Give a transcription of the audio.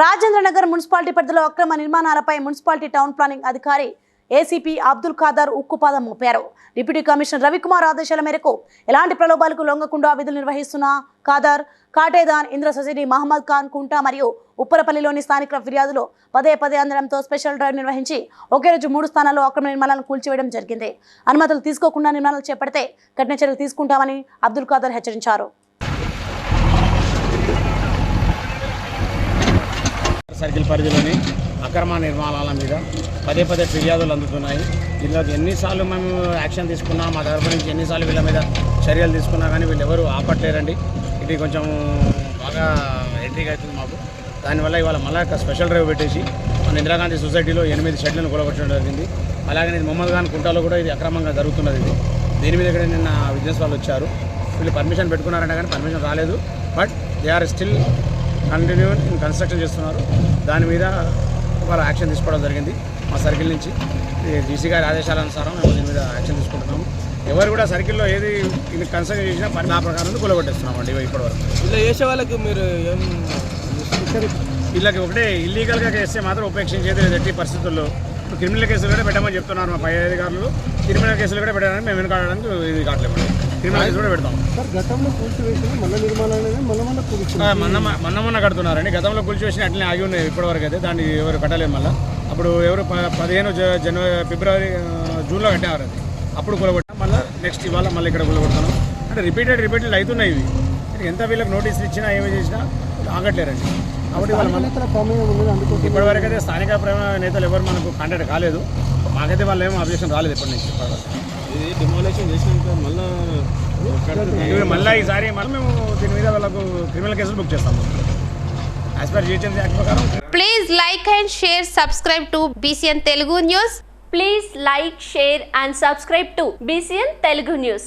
Rajendranagar municipality పరిధిలో అక్రమ నిర్మాణాలపై మున్సిపాలిటీ టౌన్ ప్లానింగ్ అధికారి ఏసీపీ అబ్దుల్ ఖాదర్ ఉక్కుపాదం మోపారు. డిప్యూటీ కమిషనర్ రవికుమార్ ఆదేశాల మేరకు ఎలాంటి ప్రలోభాలకు లొంగకుండా విధులు నిర్వహిస్తున్న ఖాదర్ కాటేదాన్ ఇంద్ర సొసైటీ మహమ్మద్ ఖాన్ కుంటా మరియు ఉప్పరపల్లిలోని స్థానిక ఫిర్యాదులు పదే పదే అందడంతో స్పెషల్ డ్రైవ్ నిర్వహించి ఒకే రోజు మూడు స్థానాల్లో అక్రమ నిర్మాణాలను కూల్చివేయడం జరిగింది. అనుమతులు తీసుకోకుండా నిర్మాణాలు చేపడితే కఠిన చర్యలు తీసుకుంటామని అబ్దుల్ ఖాదర్ హెచ్చరించారు. సర్కిల్ పరిధిలోని అక్రమ నిర్మాణాల మీద పదే పదే ఫిర్యాదులు అందుతున్నాయి. దీనిలో ఎన్నిసార్లు మేము యాక్షన్ తీసుకున్నా మా తరపు నుంచి ఎన్నిసార్లు వీళ్ళ మీద చర్యలు తీసుకున్నా కానీ వీళ్ళు ఎవరు ఆపట్లేరండి. ఇది కొంచెం బాగా ఎంట్రీగా అవుతుంది మాకు. దానివల్ల ఇవాళ మళ్ళీ ఒక స్పెషల్ డ్రైవ్ పెట్టేసి మన ఇందిరాగాంధీ సొసైటీలో ఎనిమిది షెడ్లను కూలగొట్టడం జరిగింది. అలాగే ఇది మొహమ్మద్ ఖాన్ కుంటాలో కూడా ఇది అక్రమంగా జరుగుతున్నది ఇది. దీని మీద కూడా నిన్న బిజినెస్ వాళ్ళు వచ్చారు. వీళ్ళు పర్మిషన్ పెట్టుకున్నారంటే కానీ పర్మిషన్ రాలేదు. But they are still continue construction చేస్తున్నారు. దాని మీద వాళ్ళు యాక్షన్ తీసుకోవడం జరిగింది. మా సర్కిల్ నుంచి డీసీ గారి ఆదేశాల అనుసారం మేము దీని మీద యాక్షన్ తీసుకుంటున్నాము. ఎవరు కూడా సర్కిల్లో ఏది ఇది కన్స్ట్రక్షన్ చేసినా పని నా ప్రకారం కూలగొట్టేస్తున్నామండి ఇప్పటివరకు. ఇలా చేసే వాళ్ళకి మీరు ఏం వీళ్ళకి ఒకటే ఇల్లీగల్గా చేస్తే మాత్రం ఉపేక్షించేది లేదు ఎట్టి పరిస్థితుల్లో. క్రిమినల్ కేసులు కూడా పెట్టమని చెప్తున్నారు మా పై అధికారులు. క్రిమినల్ కేసులు కూడా పెట్టడానికి మేము వెనకాడడానికి ఇది కావట్లేదు. కూడా పెడతాం. సార్ గతంలో కూల్చివేసిన ఆ, మొన్న మొన్న మొన్న కడుతున్నారండి. గతంలో కూల్చివేసిన అట్లనే ఆగి ఉన్నాయి ఇప్పటివరకు అయితే. దాన్ని ఎవరు కట్టలేదు మళ్ళీ. అప్పుడు ఎవరు పదిహేను జనవరి ఫిబ్రవరి జూన్లో కట్టేవారు అది. అప్పుడు కూలగొట్టాం మళ్ళీ నెక్స్ట్ ఇవాళ మళ్ళీ ఇక్కడ కూలగొడుతున్నాం అంటే రిపీటెడ్ రిపీటెడ్ అవుతున్నాయి ఇవి. ఎంత వీళ్ళకి నోటీసులు ఇచ్చినా ఏమి చేసినా ఆగట్లేరండి. కాబట్టి వాళ్ళ ఇప్పటివరకు అయితే స్థానిక ప్రేమ నేతలు ఎవరు మనకు కాంటాక్ట్ కాలేదు. మాకైతే వాళ్ళు ఏమో అబ్జెక్షన్ రాలేదు ఇప్పటి నుంచి. ఇది డిమాలేషన్ చేసినాక మళ్ళీ మళ్ళీ ఈసారి మళ్ళీ మేము దీని మీద వాళ్ళకు క్రిమినల్ కేసులు బుక్ చేస్తాము యాజ్ పర్ జిహెచ్ఎంసీ యాక్ట్ ప్రకారం Please like and share, subscribe to BCN Telugu News. Please like, share and subscribe to BCN Telugu News.